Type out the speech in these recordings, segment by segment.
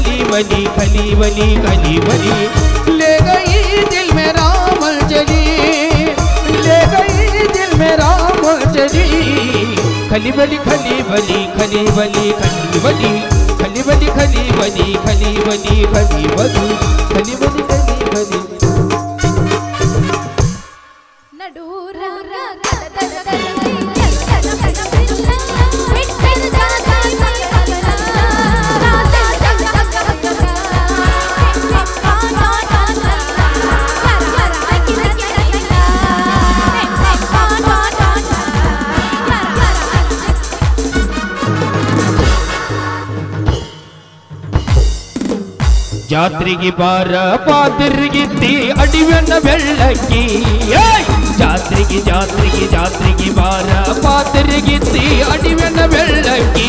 खली बली खली बली खली बली ले गई दिल में राम चली ले गई दिल में राम चली खली बली खली बली खली बली खली बली खली बली खली बली खली बली खली बली खली बली खली बली ಜಾತ್ರೆಗೆ ಬಾರ ಪಾದರಿಗಿತ್ತಿ ಅಡಿವೆನ್ನ ಬೆಳ್ಳಕ್ಕಿ! ಜಾತ್ರೆಗೆ ಜಾತ್ರೆಗೆ ಜಾತ್ರೆಗೆ ಬಾರ ಪಾದರಿಗಿತ್ತಿ ಅಡಿವೆನ್ನ ಬೆಳ್ಳಕ್ಕಿ.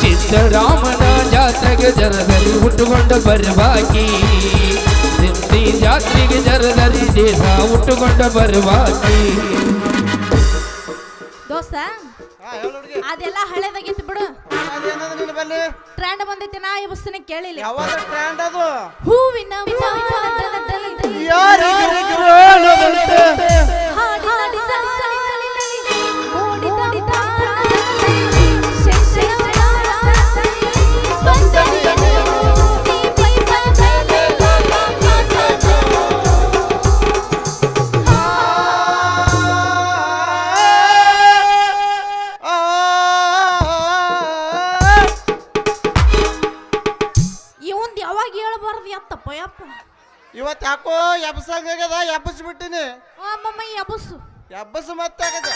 ಸಿದ್ದರಾಮನ ಜಾತ್ರೆಗೆ ಜನದಲ್ಲಿ ಹುಟ್ಟುಕೊಂಡ ಬರುವಾಕಿ. ಸಿದ್ಧಿ ಜಾತ್ರೆಗೆ ಜನದಲ್ಲಿ ದೇಹ ಹುಟ್ಟುಕೊಂಡ ಬರುವಾಕಿ. ದೋಸ್ತ ಅದೆಲ್ಲ ಹಳೆದಾಗಿತ್ತು ಬಿಡು. ನಿನ್ನ ಬಲ್ಲಿ ಟ್ರೆಂಡ್ ಬಂದೈತಿ ನಾ ಈ ಬಸ್ಸನ್ನ ಕೇಳಿಲ್ಲ ಯಾವಾಗ ಟ್ರೆಂಡ್ ಅದು ಹೂವಿನ. ಹಾಡಿ ಹಾಡಿ ಸಲಿ ಸಲಿ ಸಲಿ ಸಲಿ ಮೂಡಿದ ಪ್ರಾಣದಲ್ಲಿ ಯಾಕೋ ಎಬ್ಸಂಗಾಗ್ಯದ ಎಬ್ಬಸ್ಬಿಟ್ಟಿನಿ ಅಮ್ಮಮ್ಮ ಎಬ್ಬಸು ಎಬ್ಬಸ್ ಮತ್ತಾಗದ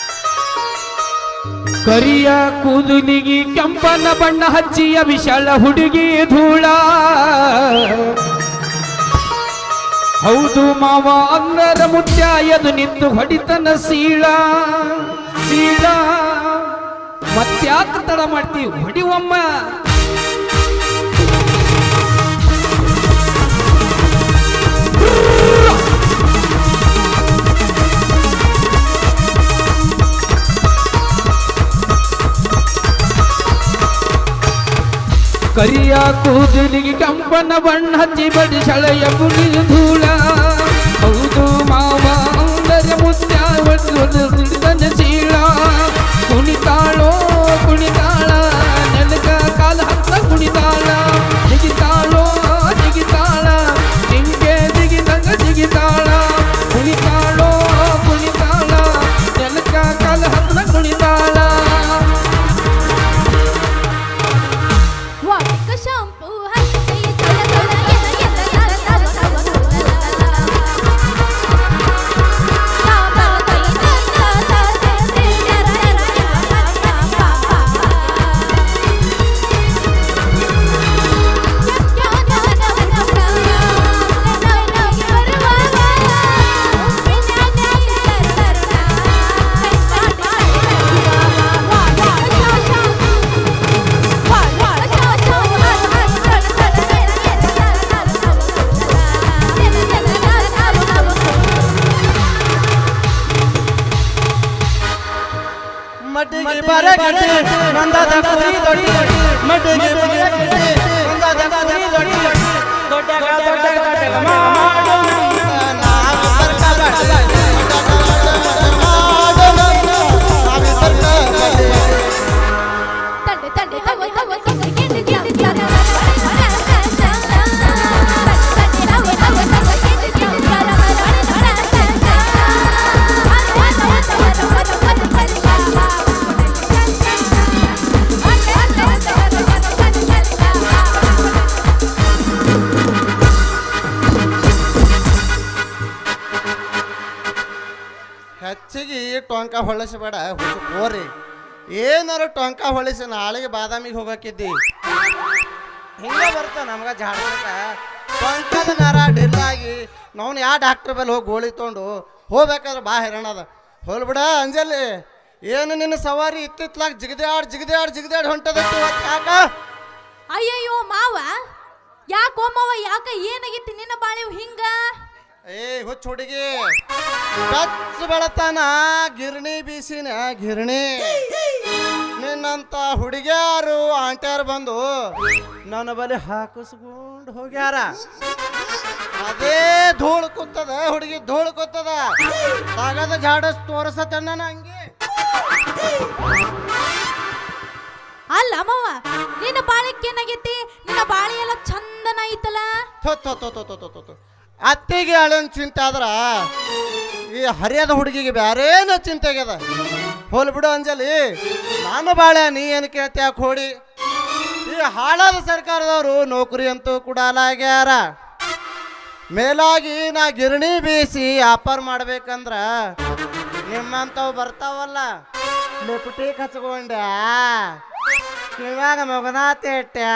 ಕರಿಯ ಕೂದಲಿಗಿ ಕೆಂಪನ ಬಣ್ಣ ಹಚ್ಚಿಯ ವಿಶಾಲ ಹುಡುಗಿ ಧೂಳ. ಹೌದು ಮಾವ ಅಂದರ ಮುತ್ಯಾಯದು ನಿಂತು ಹೊಡಿತನ ಸೀಳ. ಸೀಳ. ಮತ್ತೆ ತಡ ಮಾಡ್ತೀವಿ ಹೊಡಿವಮ್ಮ ಕರಿಯ ಕೂದಲಿಗೆ ಕಂಪನ ಬಣ್ಣ ಹಚ್ಚಿ ಬಡಿ ಗುಡಿ ಧೂಳ ಹೌದು ಮಾವ ಅಂದರೆ ಮುತ್ಯ मट ಟೊಂಕ ಹೊಳಸಬೇಡ ಹುಚ್ಚು ಹೋರಿ. ಏನಾರು ಟೊಂಕ ಹೊಳಿಸಿ ನಾಳೆಗೆ ಬಾದಾಮಿಗೆ ಹೋಗಕ್ಕಿದ್ದಿ ಹಿಂಗೆ ಬರ್ತ ನಮ್ಗ ಜಾಡ್ಸಕ ಟೊಂಕದ ನರ ಡಿಲ್ಲಾಗಿ ನಾವು ಯಾವ ಡಾಕ್ಟ್ರ್ ಬಲ್ಲಿ ಹೋಗಿ ಗೋಳಿ ತೊಗೊಂಡು ಹೋಗ್ಬೇಕಾದ್ರೆ ಬಾ ಹೈರಾಣ ಅದ. ಹೋಲ್ ಬಿಡ ಅಂಜಲಿ, ಏನು ನಿನ್ನ ಸವಾರಿ ಇತ್ತಿತ್ಲಾಗ ಜಿಗದ್ಯಾಡ್ ಜಿಗದ್ಯಾಡ್ ಜಿಗದ್ಯಾಡ್ ಹೊಂಟದಕ್ಕೆ ಯಾಕ? ಅಯ್ಯಯ್ಯೋ ಮಾವ, ಯಾಕೋ ಮಾವ, ಯಾಕ ಏನಾಗಿತ್ತು ನಿನ್ನ ಬಾಳೆವು ಹಿಂಗ? ಏ ಹುಚ್ಚ ಹುಡುಗಿ. ಕಚ್ಚ ಬೆಳತನ ಗಿರಣಿ ಬೀಸಿನ ಗಿರಣಿ. ನಿನ್ನಂತ ಹುಡುಗ್ಯಾರು ಆಂಟ್ಯಾರು ಬಂದು ನನ್ನ ಬಳಿ ಹಾಕಿಸ್ಕೊಂಡು ಹೋಗ್ಯಾರ. ಅದೇ ಧೂಳು ಕೂತದ ಹುಡುಗಿ ಧೂಳು ಕುತ್ತದ ಆಗದ ಜಾಡಸ್ ತೋರಿಸತ್ತ ನನ್ನ ಹಂಗೆ ಅಲ್ಲ ನಿನ್ನ ಬಾಳಿಗೆ ನಿನ್ನ ಬಾಳಿ ಎಲ್ಲ ಚಂದನ ಐತಲ್ಲ? ಥೋ ಥೋ ಥೋ. ಅತ್ತಿಗೆ ಅಳನ್ ಚಿಂತೆ ಆದ್ರ ಈ ಹರಿಯದ ಹುಡುಗಿಗೆ ಬ್ಯಾರೇನ ಚಿಂತೆ ಆಗ್ಯದ? ಹೋಲ್ ಬಿಡು ಅಂಜಲಿ, ನಾನು ಬಾಳೆ ನೀ ಏನು ಕೇಳ್ತೀಯ ಕೋಡಿ ಈ ಹಾಳಾದ ಸರ್ಕಾರದವರು ನೌಕರಿ ಅಂತೂ ಕೊಡಲಾಗ್ಯಾರ ಮೇಲಾಗಿ ನಾ ಗಿರಣಿ ಬೀಸಿ ವ್ಯಾಪಾರ ಮಾಡ್ಬೇಕಂದ್ರ ನಿಮ್ಮಂಥವು ಬರ್ತಾವಲ್ಲ? ಲಿಪ್ಟಿ ಕಚ್ಕೊಂಡ್ಯಾ? ಇವಾಗ ಮಗನಾ ಮಗನಾತೇಟ್ಯಾ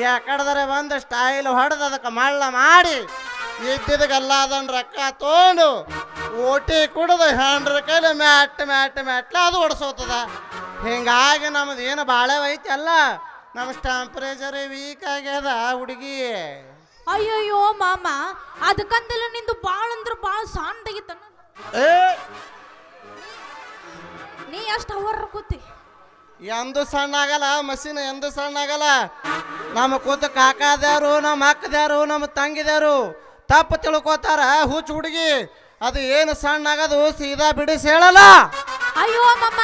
ಯಾಕಡ್ದರೆ ಬಂದು ಸ್ಟೈಲ್ ಹೊಡೆದು ಅದಕ್ಕೆ ಮಳ್ಳ ಮಾಡಿ ಅದನ್ನ ರೊಕ್ಕ ತೊಗೊಂಡು ಓಟಿ ಕುಡ್ದು ಹೆಂಡ್ರ ಕೈಲಿ ಮ್ಯಾಟ್ ಮ್ಯಾಟ್ ಮ್ಯಾಟ್ಲ ಅದು ಓಡಿಸೋತದ. ಹಿಂಗಾಗಿ ನಮ್ದು ಏನು ಬಾಳೆ ಐತಲ್ಲ ನಮ್ಮ ಟೆಂಪ್ರೇಚರ್ ವೀಕ್ ಆಗ್ಯದ ಹುಡುಗಿ. ಅಯ್ಯಯ್ಯೋ ಮಾಮ ಅದಕ್ಕಂತಲ್ಲ ನಿಂದು ಭಾಳ ಅಂದ್ರೆ ಬಾಳ ಸಣ್ಣದಾಗಿತ್ತ ಏ! ನೀ ಎಷ್ಟು ಅವರ್ ಕೂತಿ. ಎಂದು ಸಣ್ಣ ಆಗಲ್ಲ ಮಷೀನ್ ಎಂದು ಸಣ್ಣ ಆಗಲ್ಲ. ನಮ್ಮ ಕೂತ ಕಾಕಾದ್ಯಾರು ನಮ್ಮ ಅಕ್ಕದ್ಯಾರು ನಮ್ಮ ತಂಗಿದ್ಯಾರು ತಪ್ಪು ತಿಳ್ಕೊತಾರ ಹುಚ್ಚ ಹುಡುಗಿ. ಅದು ಏನು ಸಣ್ಣ ಆಗದು ಸೀದಾ ಬಿಡಿಸಿ ಹೇಳಲ್ಲ ಅಯ್ಯೋ ಮಮ್ಮ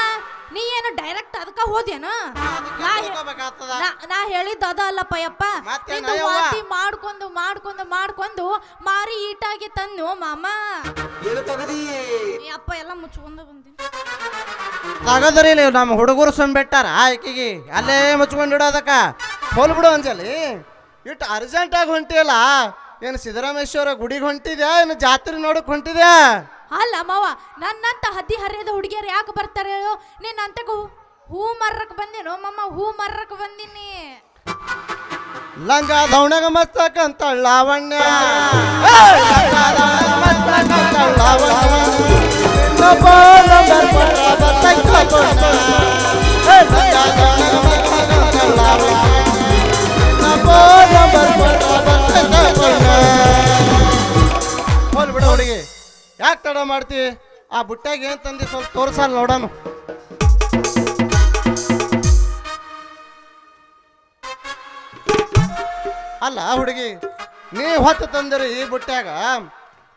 ನೀ ಏನು ಡೈರೆಕ್ಟ್ ಅದಕ್ಕ ಹೋದ್ಯನ? ನಾ ಹೇ- ತಿಳ್ಕೊಬೇಕಾಗ್ತದ. ನಾ- ನಾ ಹೇಳಿದ್ದು ಅದ ಅಲ್ಲಪ್ಪ ಯಪ್ಪ ನಿಂದು? ವಾಂತಿ ಮಾಡ್ಕೊಂಡು ಮಾಡ್ಕೊಂಡು ಮಾಡ್ಕೊಂಡು ಮಾರಿ ಈಟಾಗಿ ತಂದು ಮಾಮ. ಅಪ್ಪ ಎಲ್ಲ ಮುಚ್ಕೊಂಡು ಬಂದಿನಿ ನೀವು ಇಲ್ಲಿ ನಮ್ಮ ಹುಡುಗರು ಸುಮ್ಬಿಟ್ಟಾರ ಆಕಿಗೆ ಅಲ್ಲೇ ಮುಚ್ಕೊಂಡಿಡೋದಕ್ಕ ಹೋಲ್ ಬಿಡು ಅಂಜಲಿ. ಇಟ್ಟು ಅರ್ಜೆಂಟಾಗಿ ಹೊಂಟಿಯಲ್ಲ. ಏನು ಸಿದ್ದರಾಮೇಶ್ವರ ಗುಡಿಗೆ ಹೊಂಟಿದ್ಯಾ? ಏನು ಜಾತ್ರೆ ನೋಡಕ್ ಹೊಂಟಿದ್ಯಾ? ಅಲ್ಲ ಮಾವ ನನ್ನಂತ ಹದ್ದಿ ಹರಿಯದ ಹುಡುಗಿಯರು ಯಾಕೆ ಬರ್ತಾರೆ ಹೇಳು? ನೀನ್ ಅಂತಗ ಹೂ ಮರ್ರಕ್ ಬಂದಿನೋ ಮಮ್ಮ ಹೂ ಮರ್ರಕ್ ಬಂದಿನಿ. ಲಂಗ ದೌಣಗ ಮಸ್ತಕಂತ ಲಾವಣ್ಯ ಲಂಗ ದೌಣಗ ಲಾವಣ್ಯ. ಹೋಲ್ ಹುಡುಗಿ. ಯಾಕೆ ತಡ ಮಾಡ್ತಿ? ಆ ಬುಟ್ಟಾಗ ಏನ್ ತಂದಿ ಸ್ವಲ್ಪ ತೋರ್ಸಲ್ಲ ನೋಡೋನು ಅಲ್ಲ ಹುಡುಗಿ, ನೀ ಹೊತ್ತು ತಂದಿರಿ ಈ ಬುಟ್ಟ್ಯಾಗ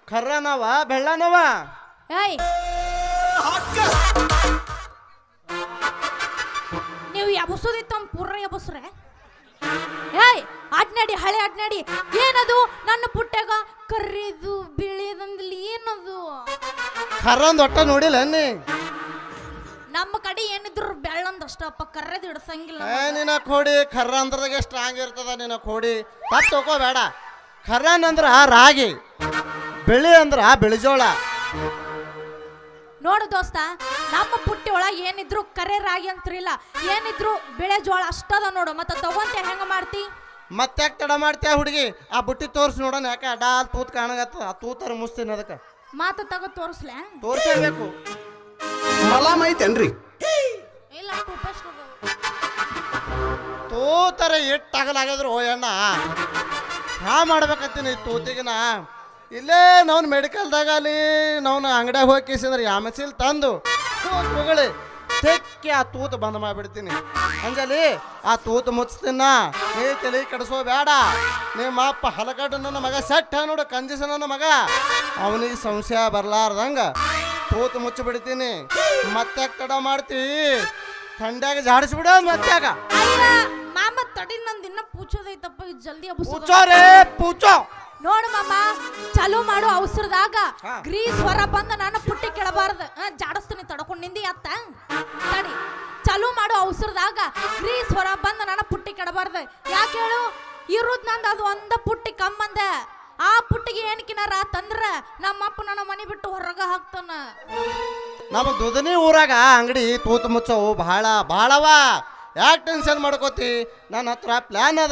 ಕರ್ರನವ ಬೆಳ್ಳನವ? ಏಯ್ ನೀವು ಎಬಸೋದಿತ್ತು ತಮ್ಮ ಪೂರ್ಣ ಎಬಸ್ರೆ? ಏಯ್ ಅಡ್ನಾಡಿ ಹಳೆ ಅಡ್ನಾಡಿ. ಏನದು? ನನ್ನ ಪುಟ್ಟಾಗ ಕರ್ರಿದು ಬಿಳಿದಂದಲ್ಲಿ ಏನದು? ಕರ್ರಂದ್ ಒಟ್ಟ ನೋಡಿಲ್ಲ ನೀ? ನಮ್ಮ ಕಡೆ ಏನಿದ್ರು ಬೆಳ್ಳಂದ ಅಷ್ಟಪ್ಪ ಕರ್ರದ್ ಹಿಡ್ಸಂಗಿಲ್ಲ ಏ ನಿನ್ನ ಕೋಡಿ ಕರ್ರ ಅಂದ್ರದಾಗ ಸ್ಟ್ರಾಂಗ್ ಇರ್ತದ ನಿನ್ನ ಕೋಡಿ. ತಪ್ಪು ತಗೋಬೇಡ ಕರ್ರನ್ ಅಂದ್ರ ರಾಗಿ ಬೆಳಿ ಅಂದ್ರ ಬಿಳಿಜೋಳ. ನೋಡು ದೋಸ್ತ ನಮ್ಮ ಪುಟ್ಟಿ ಒಳಗೆ ಏನಿದ್ರು ಕರೆ ರಾಗಿ ಅಂತ್ರಿಲ್ಲ ಏನಿದ್ರು ಬೆಳೆ ಜೋಳ ಅಷ್ಟದ ನೋಡು. ಮತ್ತೆ ತಗೊಂತ ಹೆಂಗ ಮಾಡ್ತಿ? ಮತ್ತೆ ಯಾಕೆ ತಡ ಮಾಡ್ತೀಯ ಹುಡುಗಿ? ಆ ಬುಟ್ಟಿ ತೋರ್ಸಿ ನೋಡೋಣ. ಯಾಕೆ ಅಡ ತೂತ್ ಕಾಣಗತ್ತ. ಆ ತೂತರ ಮುಸ್ತೀನಿ ಅದಕ್ಕೆ. ಮಾತು ತಗೋ ತೋರಿಸ್ಲೆ? ತೋರಿಸಬೇಕು ಮಲಾಮ್ ಐತೇನ್ರಿ ಇಲ್ಲ ತೂತರ ಎಟ್ಟಾಗಲಾಗದ್ರು ಆಗಲಾಗಿದ್ರು ಓ ಅಣ್ಣ. ಹಾ ಮಾಡ್ಬೇಕತ್ತೀನಿ ತೂತಿಗಿನ. ಇಲ್ಲೇ ನಾವು ಮೆಡಿಕಲ್ದಾಗ ಅಲ್ಲಿ ನಾವು ಅಂಗಡ್ಯಾಗ ಹೋಗಿ ಕೇಸಿಂದ್ರೆ ಯಾಮಸಿಲ್ ತಂದು ತೂತ್ ಮುಗಳಿ. ತೆಕ್ಕಿ ಆ ತೂತು ಬಂದ್ ಮಾಡ್ಬಿಡ್ತೀನಿ. ಅಂಜಲಿ ಆ ತೂತು ಮುಚ್ತೀನ. ನೀ ತಲೆ ಕಡಿಸೋ ಬೇಡ ನಿಮ್ಮ ಅಪ್ಪ ಹಲಕಟ್ಟು ನನ್ನ ಮಗ ಸೆಟ್ಟ ನೋಡು ಕಂಜಸ ನನ್ನ ಮಗ. ಅವನಿಗೆ ಸಂಶಯ ಬರ್ಲಾರ್ದಂಗ ತೂತು ಮುಚ್ಚಿಬಿಡ್ತೀನಿ. ಮತ್ತೆ ತಡ ಮಾಡ್ತೀವಿ ಥಂಡ್ಯಾಗ ಜಾಡಿಸ್ಬಿಡ ಮತ್ತ್ಯಾಗ. ಮಾಮ ತಡಿ ನಂದು ಇನ್ನ ಪೂಚೋದೈತಪ್ಪ ಇದು ಜಲ್ದಿ ಪೂಚೋ ರೇ ಪೂಚೋ ನೋಡು ಮಾಮ ಚಾಲು ಮಾಡು ಅವಸರದಾಗ. ಹಾ. ಗ್ರೀಸ್ ಹೊರ ಬಂದ ನಾನು ಪುಟ್ಟಿ ಕೆಳಬಾರ್ದು. ಆ, ಜಾಡಸ್ತೀನಿ ತಡ್ಕೊಂಡು ನಿಂದಿ ಅತ್ತ. ತಡಿ. ಚಾಲು ಮಾಡು ಅವಸರದಾಗ. ಗ್ರೀಸ್ ಹೊರ ಬಂದ ನಾನು ಪುಟ್ಟಿ ಕೆಡಬಾರ್ದು. ಯಾಕೆ ಹೇಳು? ಇರುದ್ ನಂದು ಅದು ಒಂದ ಪುಟ್ಟಿ ಕಮ್ಮಂದ. ಆ ಪುಟ್ಟಿಗೆ ಏನಕ್ಕಿನಾರ ತಂದ್ರ ನಮ್ಮಪ್ಪ ನನ್ನ ಮನೆ ಬಿಟ್ಟು ಹೊರಗ ಹಾಕ್ತಾನ. ನಮ್ಮ ದುದನಿ ಊರಾಗ ಅಂಗಡಿ ತೂತು ಮುಚ್ಚವು ಬಹಳ ಬಹಳವ. ಯಾಕೆ ಟೆನ್ಷನ್ ಮಾಡ್ಕೋತಿ? ನನ್ನ ಹತ್ರ ಪ್ಲ್ಯಾನ್ ಅದ.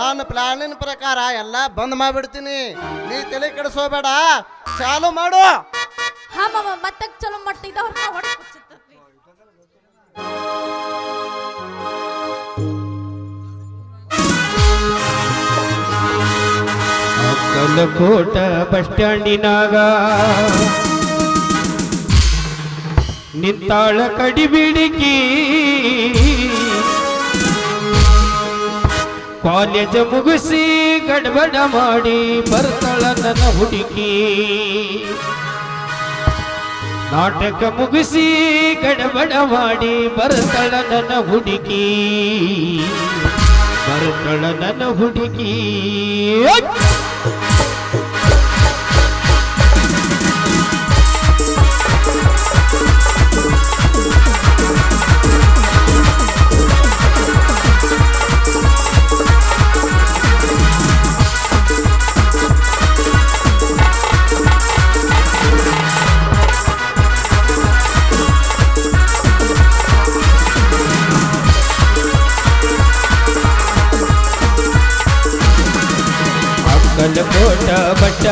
ನಾನು ಪ್ಲಾನಿನ ಪ್ರಕಾರ ಎಲ್ಲ ಬಂದ್ ಮಾಡ್ಬಿಡ್ತೀನಿ. ನೀ ತಲೆ ಕೆಡಿಸೋಬೇಡ. ಚಾಲು ಮಾಡು. ಹಾ ಮಾಮ ಮತ್ತೆ ಚಲೋ ಮಾಡ್ತಿದ್ದವ್ರನ್ನ ಕೋಟ ಬಸ್ ಸ್ಟ್ಯಾಂಡಿನಾಗ ನಿಂತಾಳ ಕಡಿಬಿಡಿಕಿ. ಕಾಲೇಜ್ ಮುಗಿಸಿ ಗಡ್ಬಡ ಮಾಡಿ ಬರ್ತಾಳ ನನ್ನ ಹುಡುಗಿ ನಾಟಕ ಮುಗಿಸಿ ಗಡಬಡ ಮಾಡಿ ಬರ್ತಾಳ ನನ್ನ ಹುಡುಗಿ ಬರ್ತಾಳ ನನ್ನ ಹುಡುಗಿ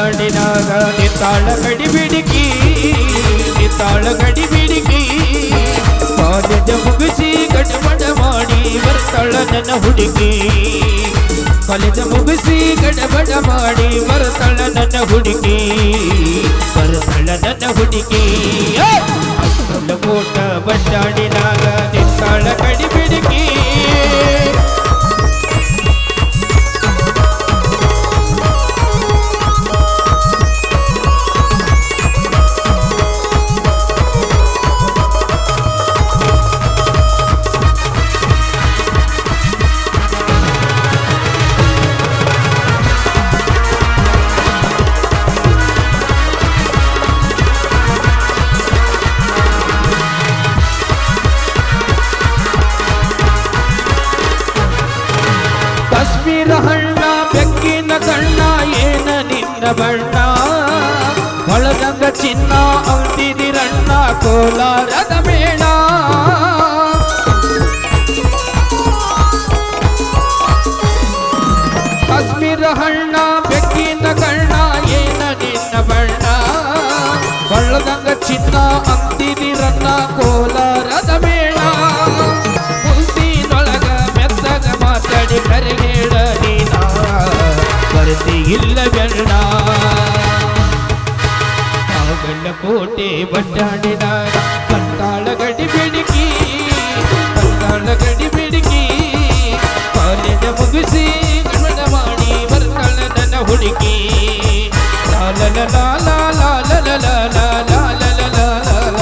ಬಟ್ಟಾಡಿನಾಗ ನಿತ್ತಾಳ ಗಡಿ ಬಿಡಿಕಿ ನಿತ್ತಾಳ ಗಡಿ ಬಿಡಿಕಿ ಕಾಲೇಜ ಮುಗಿಸಿ ಗಡಮಡ ಮಾಡಿ ಬರ್ತಾಳ ನನ್ನ ಹುಡುಗಿ. ಕಾಲೇಜ ಮುಗಿಸಿ ಗಡಬಡ ಮಾಡಿ ಬರ್ತಾಳ ನನ್ನ ಹುಡುಗಿ. ಬರ್ತಾಳ ನನ್ನ ಹುಡುಗಿ. ಬಟ್ಟಾಡಿನಾಗ ಕಣ್ಣ ಏನ ನಿನ್ನ ಬಣ್ಣ? ಒಳಗಂಗ ಚಿನ್ನ ಅಂತಿದಿರಣ್ಣ ಕೋಲಾರದ ಕೋಟೆ ಬಡ್ಡಾಡಿನ ಕಂದಾಳ ಗಡಿ ಬಿಡಿಕಿ ಕಂದಾಳ ಗಡಿ ಬಿಡಿಕಿ ಕಾಲೇಜ ಮುಗಿಸಿ ಗಮನ ಮಾಡಿ ಬರ್ತಾಳ ನನ್ನ ಹುಡುಗಿ ಲಾಲ ಲಾಲ ಲಾಲ ಲಾಲ ಲಾಲ ಲಾಲ ಲಾಲ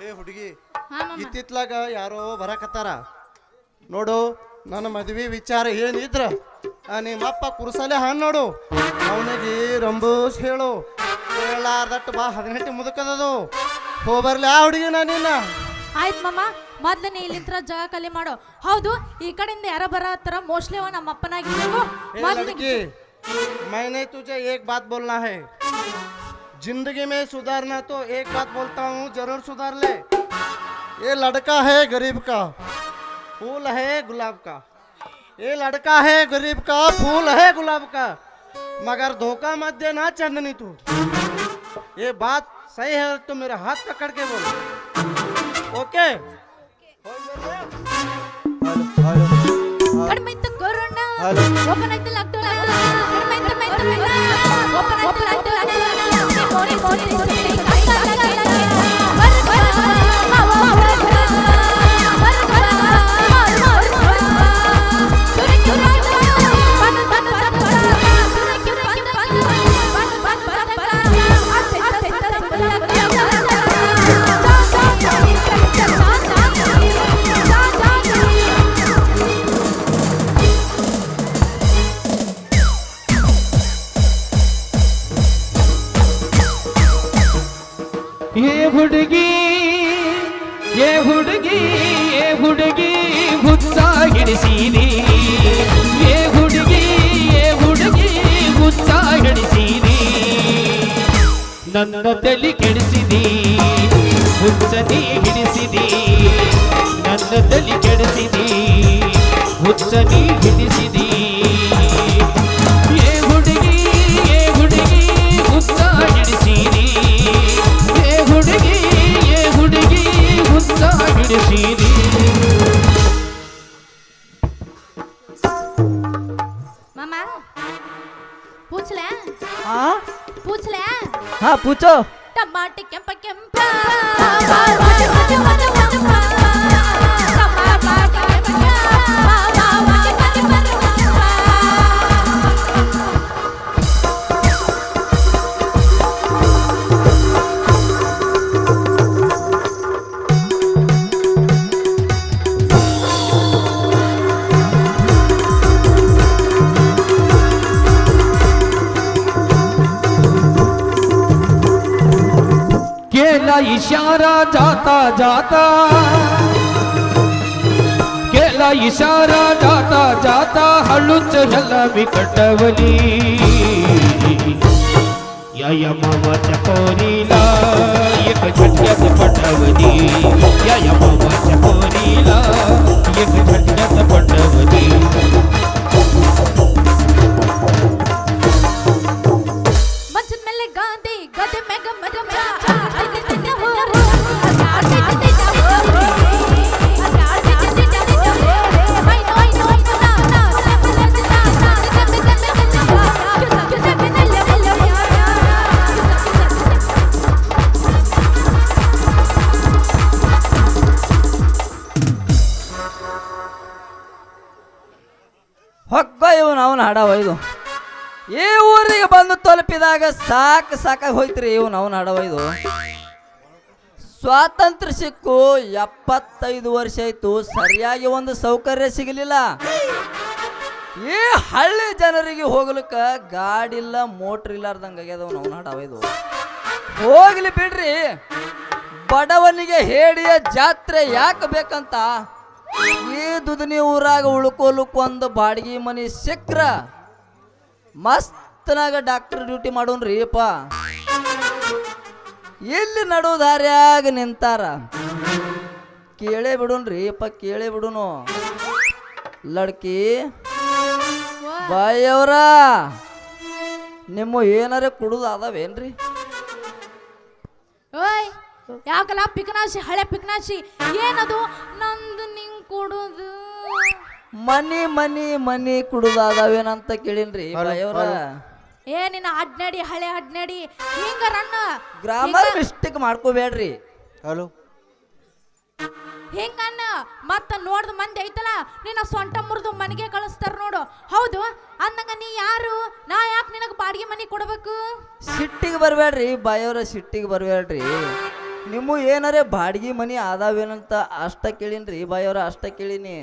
ಏ ಹುಡುಗಿ ಇತ್ತಿತ್ಲಾಗ ಯಾರೋ ಬರಕತ್ತಾರ ನೋಡು ನನ್ನ ಮದ್ವಿ ವಿಚಾರ ಏನಿದ್ರ ಆ ನಿಮ್ಮಪ್ಪ ಕುರ್ಸಲೆ ಹಣ್ಣು ನೋಡು ಅವನಿಗೆ ರಂಬೂಸ್ ಹೇಳು ಹೇಳಾರ್ದಟ್ಟು ಬಾ ಹದಿನೆಂಟು ಮುದುಕದದು ಹೋಗ್ಬರ್ಲಿ ಆ ಹುಡುಗಿ ನಾನಿನ್ನ ಆಯ್ತು ಮಾಮ ಮೊದ್ಲು ನೀ ಇಲ್ಲಿಂತ್ರ ಜಾಗ ಖಾಲಿ ಮಾಡು ಹೌದು ಈ ಕಡೆಯಿಂದ ಯಾರ ಬರತ್ತಾರ ಮೋಸ್ಟ್ಲಿ ಅವ ನಮ್ಮ ಅಪ್ಪನಾಗಿರ್ಬೇಕು ए ಮೊದ್ಲು लड़की मैंने तुझे एक बात बोलना है जिंदगी में सुधारना तो एक बात बोलता हूँ जरूर सुधार ले ये लड़का है गरीब का फूल है गुलाब का। ये लड़का है गरीब का फूल है गुलाब का। मगर धोखा मत देना चंदनी तू। ये बात सही है तो मेरा हाथ पकड़ के बोल। ओके? हेलो हेलो ಏ ಹುಡುಗಿ ಏ ಹುಡುಗಿ ಏ ಹುಡುಗಿ ಹುತ್ತ ಹಿಡಿಸೀನಿ ಏ ಹುಡುಗಿ ಏ ಹುಡುಗಿ ಹುತ್ತ ಹಿಡಿಸೀನಿ ನನ್ನ ತಲೆ ಕೆಡಿಸಿದಿ ಹುಚ್ಚದಿ ಹಿಡಿಸಿದಿ ನನ್ನ ತಲೆ ಕೆಡಿಸಿದಿ ಹುಚ್ಚ ನೀ ಶ್ರೀ மாமா பூச்சல ஆ பூச்சல હા પૂછો ટમાટી કેમ્પ કેમ્પ जाता जाता केला इशारा जाता जाता हळूच ह्याला विकटवली. या या मामाच्या पोरीला एक झटक्यात पटवली. या या मामाच्या पोरीला एक ಇವನು ಇದು. ಈ ಊರಿಗೆ ಬಂದು ತಲುಪಿದಾಗ ಸಾಕು ಸಾಕಾಗಿ ಹೋಯ್ತ್ರಿ ಇವು ನಾವು ಹಾಡವ ಇದು. ಸ್ವಾತಂತ್ರ್ಯ ಸಿಕ್ಕು ಎಪ್ಪತ್ತೈದು ವರ್ಷ ಆಯ್ತು, ಸರಿಯಾಗಿ ಒಂದು ಸೌಕರ್ಯ ಸಿಗಲಿಲ್ಲ. ಈ ಹಳ್ಳಿ ಜನರಿಗೆ ಹೋಗ್ಲಿಕ್ಕ ಗಾಡಿ ಇಲ್ಲ, ಮೋಟ್ರ್ ಇಲ್ಲಾರ್ದಂಗೆ ಆಗ್ಯದವ್ ನಾವು ನಾಡವ ಇದು. ಹೋಗ್ಲಿ ಬಿಡ್ರಿ, ಬಡವನಿಗೆ ಹೇಡಿಯ ಜಾತ್ರೆ ಯಾಕೆ ಬೇಕಂತ ಈ ದುದನಿ ಊರಾಗ ಉಳ್ಕೋಲು ಒಂದು ಬಾಡಿಗೆ ಮನಿ ಸಿಕ್ಕ್ರ, ಮಸ್ತನಾಗ ಡಾಕ್ಟರ್ ಡ್ಯೂಟಿ ಮಾಡೋನ್ರಿ ಅಪ್ಪ ಇಲ್ಲಿ ನಡು ನಿಂತಾರ? ಕೇಳೇ ಬಿಡುನ್ರಿ ಅಪ್ಪ ಕೇಳೇ ಬಿಡುನು. ಲಡ್ಕಿ ಬಾಯವ್ರ ನಿಮ್ಮ ಏನಾರ ಕುಡುದು ಓಯ್ ಯಾಕಲ್ಲ ಪಿಕನಾಶಿ ಹಳೆ ಪಿಕನಾಶಿ? ಏನದು? ನಂದು ನಿಂಗ್ ಕೊಡೋದು. ಮನಿ ಮನಿ ಮನಿ ಕುಡುದು ಅದಾವೇನಂತ ಕೇಳಿನ್ರಿ ಬಾಯವ್ರ ಏ ನಿನ್ನ ಅಡ್ನಡಿ ಹಳೆ ಅಡ್ನಡಿ. ಹಿಂಗ ರನ್ನ ಗ್ರಾಮರ್ ಮಿಸ್ಟೇಕ್ ಮಾಡ್ಕೋಬೇಡ್ರಿ. ಹಲೋ. ಹಿಂಗನ್ನ ಮತ್ತ ನೋಡ್ದ ಮಂದಿ ಐತಲ್ಲ ನಿನ್ನ ಸೊಂಟ ಮುರಿದು ಮನೆಗೆ ಕಳಿಸ್ತಾರ ನೋಡು. ಹೌದು ಅಂದಂಗ ನೀ ಯಾರು? ನಾ ಯಾಕೆ ನಿನಗೆ ಬಾಡಿಗೆ ಮನೆ ಕೊಡಬೇಕು? ಸಿಟ್ಟಿಗೆ ಬರಬೇಡ್ರಿ ಬಾಯವ್ರ ಸಿಟ್ಟಿಗೆ ಬರಬೇಡ್ರಿ ನಿಮ್ಮ ಏನಾರೇ ಬಾಡಿಗೆ ಮನಿ ಆದಾವೇನಂತ ಅಷ್ಟ ಕೇಳಿನ್ರಿ ಬಾಯವ್ರ ಅಷ್ಟ ಕೇಳಿನಿ.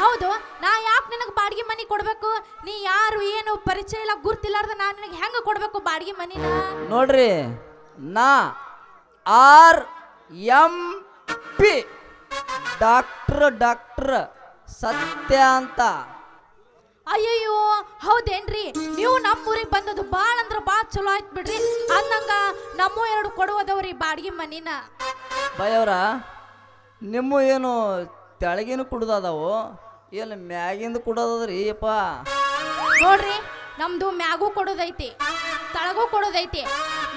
ಹೌದು ನಾ ಯಾಕೆ ನಿನಗೆ ಬಾಡಿಗೆ ಮನಿ ಕೊಡಬೇಕು? ನೀ ಯಾರು ಏನು ಪರಿಚಯ ಇಲ್ಲ ಗುರ್ತಿಲ್ಲಾರ್ದ ನಾ ನಿನಗೆ ಹೆಂಗ ಕೊಡಬೇಕು ಬಾಡಿಗೆ ಮನಿನ? ನೋಡ್ರಿ ನಾ R M P doctor doctor Satya ಅಂತ. ಅಯ್ಯಯ್ಯೋ ಹೌದೇನ್ರಿ? ನೀವು ನಮ್ಮ ಊರಿಗೆ ಬಂದದ್ದು ಭಾಳ ಅಂದ್ರೆ ಭಾಳ ಚಲೋ ಆಯ್ತು ಬಿಡ್ರಿ. ಅಂದಂಗ ನಮ್ಮ ಎರಡು ಕೊಡುವುದವ್ರಿ ಬಾಡಿಗೆ ಮನಿನ. ಬಾಯವ್ರ ನಿಮ್ಮ ಏನು ತೆಳಗಿನ ಕುಡ್ದದಾವು? ಏನು ಮ್ಯಾಗಿಂದ ಕುಡೋದದ್ರಿ ಅಪ್ಪ ನೋಡ್ರಿ ನಮ್ದು ಮ್ಯಾಗೂ ಕೊಡೋದೈತಿ ತಳಗೂ ಕೊಡೋದೈತಿ.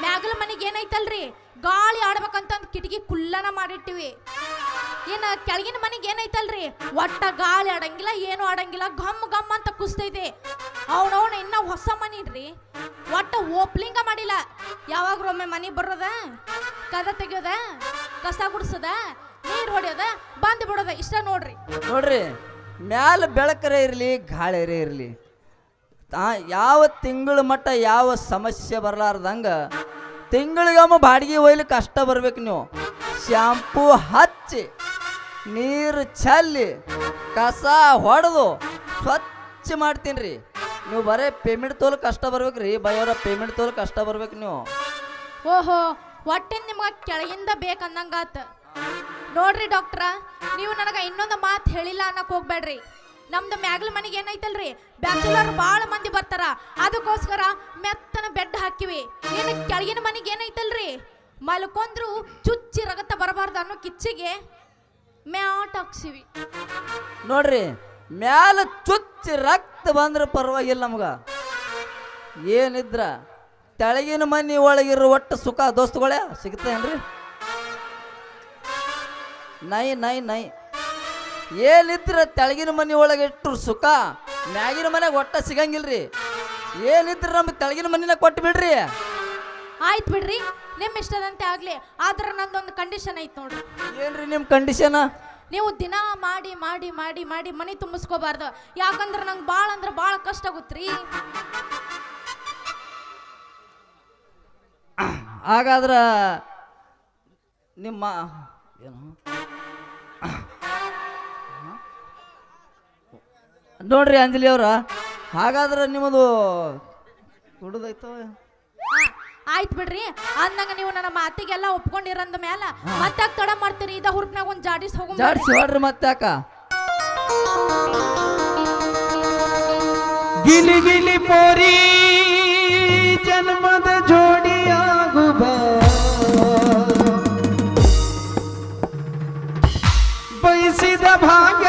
ಮ್ಯಾಗಲ ಮನೆಗೆ ಏನೈತಲ್ರಿ? ಗಾಳಿ ಆಡ್ಬೇಕಂತಂದು ಕಿಟಕಿ ಕುಲ್ಲನ ಮಾಡಿಟ್ಟಿವಿ. ಏನ ಕೆಳಗಿನ ಮನೆಗೆ ಏನೈತಲ್ರಿ? ಒಟ್ಟ ಗಾಳಿ ಆಡಂಗಿಲ್ಲ, ಏನು ಆಡಂಗಿಲ್ಲ ಗಮ್ ಗಮ್ ಅಂತ ಕುಸ್ತೈತಿ. ಅವನವನ ಇನ್ನ ಹೊಸ ಮನೆ ರೀ ಒಟ್ಟ ಓಪ್ಲಿಂಗ ಮಾಡಿಲ್ಲ. ಯಾವಾಗ ಒಮ್ಮೆ ಮನೆ ಬರೋದ? ಕದ ತೆಗಿಯೋದ? ಕಸ ಗುಡ್ಸೋದ? ನೀರ್ ಹೊಡಿಯೋದ? ಬಂದ್ ಬಿಡೋದ? ಇಷ್ಟ ನೋಡ್ರಿ. ನೋಡ್ರಿ, ಮ್ಯಾಲ ಬೆಳಕರೆ ಇರಲಿ, ಗಾಳಿರೇ ಇರಲಿ. ಯಾವ ತಿಂಗಳ ಮಟ್ಟ ಯಾವ ಸಮಸ್ಯೆ ಬರಲಾರ್ದಂಗ ತಿಂಗಳಿಗೊಮ್ಮೆ ಬಾಡಿಗೆ ಒಯ್ಲಿಕ್ಕೆ ಕಷ್ಟ ಬರ್ಬೇಕು ನೀವು. ಶಾಂಪೂ ಹಚ್ಚಿ. ನೀರು ಚಲ್ಲಿ ಕಸ ಹೊಡೆದು ಸ್ವಚ್ಛ ಮಾಡ್ತೀನಿ ರೀ ನೀವು ಬರೇ ಪೇಮೆಂಟ್ ತೋಲ್ ಕಷ್ಟ ಬರ್ಬೇಕು ರೀ ಬೈಯವ್ರ ಪೇಮೆಂಟ್ ತೋಲ್ ಕಷ್ಟ ಬರ್ಬೇಕು ನೀವು. ಓಹೋ ಒಟ್ಟಿನ ನಿಮ್ಗೆ ಕೆಳಗಿಂದ ಬೇಕಂದಂಗಾತ ನೋಡ್ರಿ ಡಾಕ್ಟ್ರ, ನೀವು ನನಗೆ ಇನ್ನೊಂದು ಮಾತು ಹೇಳಿಲ್ಲ ಅನ್ನಕ್ ಹೋಗ್ಬೇಡ್ರಿ. ನಮ್ದು ಮ್ಯಾಗ್ಲ ಮನೆಗೆ ಏನೈತಲ್ರಿ? ಬ್ಯಾಚುಲರ್ ಭಾಳ ಮಂದಿ ಬರ್ತಾರ. ಅದಕ್ಕೋಸ್ಕರ ಮೆತ್ತನ ಬೆಡ್ ಹಾಕಿವಿ. ಏನು ಕೆಳಗಿನ ಮನೆಗೆ ಏನೈತಲ್ರಿ? ಮಲ್ಕೊಂಡ್ರು ಚುಚ್ಚಿ ರಗತ ಬರಬಾರ್ದು ಅನ್ನೋ ಕಿಚ್ಚಿಗೆ ಮ್ಯಾಟ್ ಹಾಕ್ಸಿವಿ. ನೋಡ್ರಿ, ಮ್ಯಾಲ ಚುಚ್ಚಿ ರಕ್ತ ಬಂದ್ರೆ ಪರವಾಗಿಲ್ಲ ನಮ್ಗೆ. ಏನಿದ್ರ, ತೆಳಗಿನ ಮನೆ ಒಳಗಿರೋ ಒಟ್ಟು ಸುಖ ದೋಸ್ತುಗಳೇ ಸಿಗ್ತೇನ್ರಿ ನೈ ನೈ ನೈ. ಏನಿದ್ರ, ತೆಳಗಿನ ಮನೆ ಒಳಗೆ ಇಟ್ಟರು ಸುಖ, ಮ್ಯಾಗಿನ ಮನೆಗೆ ಒಟ್ಟ ಸಿಗಂಗಿಲ್ರಿ. ಏನಿದ್ರ ನಮ್ಗೆ ತೆಳಗಿನ ಮನಿನ ಕೊಟ್ಟು ಬಿಡ್ರಿ ಆಯ್ತು ಬಿಡ್ರಿ ನಿಮ್ಮ ಇಷ್ಟದಂತೆ ಆಗ್ಲಿ. ಆದ್ರೆ ನಂದೊಂದು ಕಂಡೀಷನ್ ಐತ್ ನೋಡ್ರಿ. ಏನ್ರಿ ನಿಮ್ಮ ಕಂಡೀಷನ್ ನೀವು ದಿನ ಮಾಡಿ ಮಾಡಿ ಮಾಡಿ ಮಾಡಿ ಮನೆ ತುಂಬಿಸ್ಕೋಬಾರ್ದು. ಯಾಕಂದ್ರೆ ನಂಗೆ ಭಾಳ ಅಂದ್ರೆ ಭಾಳ ಕಷ್ಟ ಆಗುತ್ತ್ರಿ ಹಾಗಾದ್ರ ನಿಮ್ಮ ಏನು? ನೋಡ್ರಿ ಅಂಜಲಿ ಅವ್ರ ಹಾಗಾದ್ರೆ ನಿಮ್ಮದು ಕುಡ್ದೈತೋ ಆಯ್ತು ಬಿಡ್ರಿ. ಅಂದಂಗ ನೀವು ನನ್ನ ಮಾತಿಗೆಲ್ಲ ಒಪ್ಕೊಂಡಿರಂದ ಮ್ಯಾಲ ಮತ್ತೆ ತಡ ಮಾಡ್ತೀರಿ. ಇದ ಹುರ್ಪ್ನಾಗ ಒಂದು ಜಾಡಿಸ್ ಹೋಗ ಜಾಡ್ಸಿ ಹೊಡ್ರಿ ಮತ್ತಾಕ. ಗಿಲಿ ಗಿಲಿ ಪೋರಿ ಜನ್ಮದ ಜೋಡಿಯಾಗುವ ಬಯಸಿದ ಭಾಗ್ಯ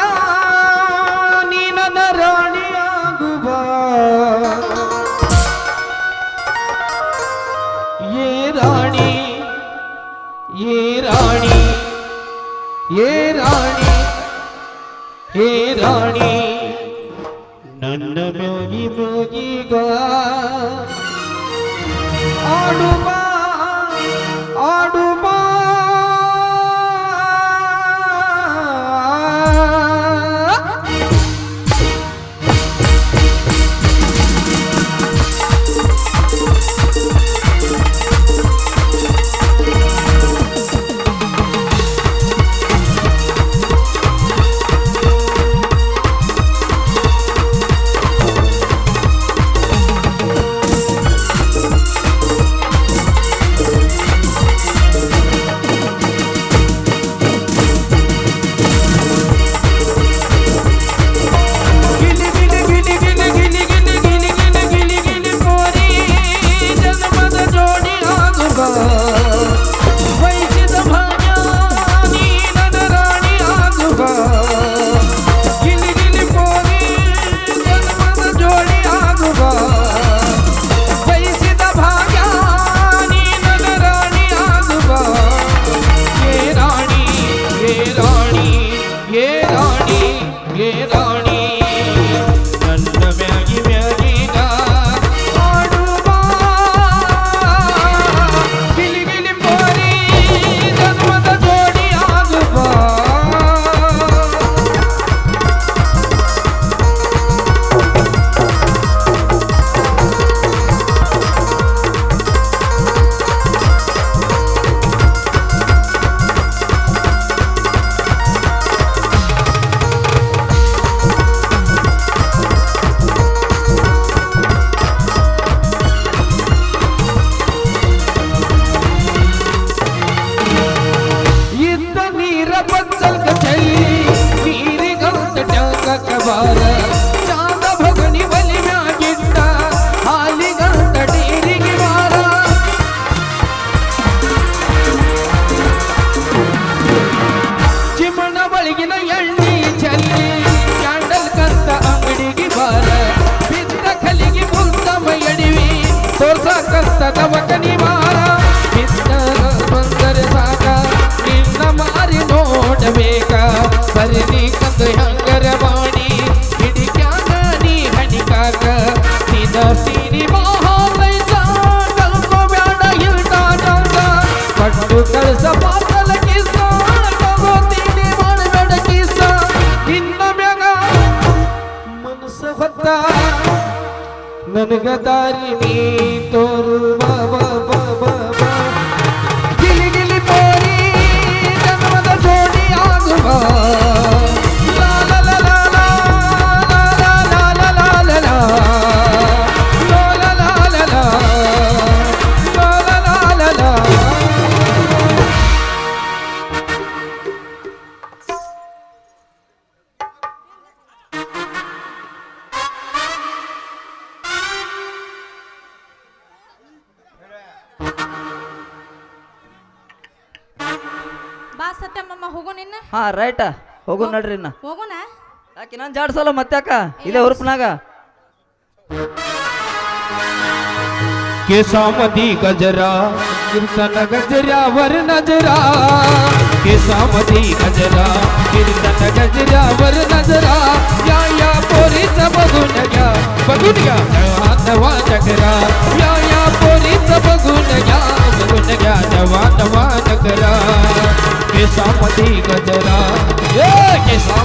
ಹಾ ರೈಟ ಹೋಗು ನಡ್ರಿ ನಾ ಹೋಗೋಣ ಯಾಕೆ ಇನ್ನೊಂದು ಜಾಡ್ಸಲ್ಲ ಮತ್ತೆ ಅಕ್ಕ ಇಲ್ಲೇ ಹುರುಪ್ನಾಗ. केसामती गजरा कीर्तन गजरा वर नजरा केसामती गजरा कीर्तन गजरा वर नजरा या या पोरी बघून घ्या बघून घ्या नवा नगरा या या पोरी बघून घ्या बघून घ्या नवा नवा नगरा केसामध्ये गजरा. केसा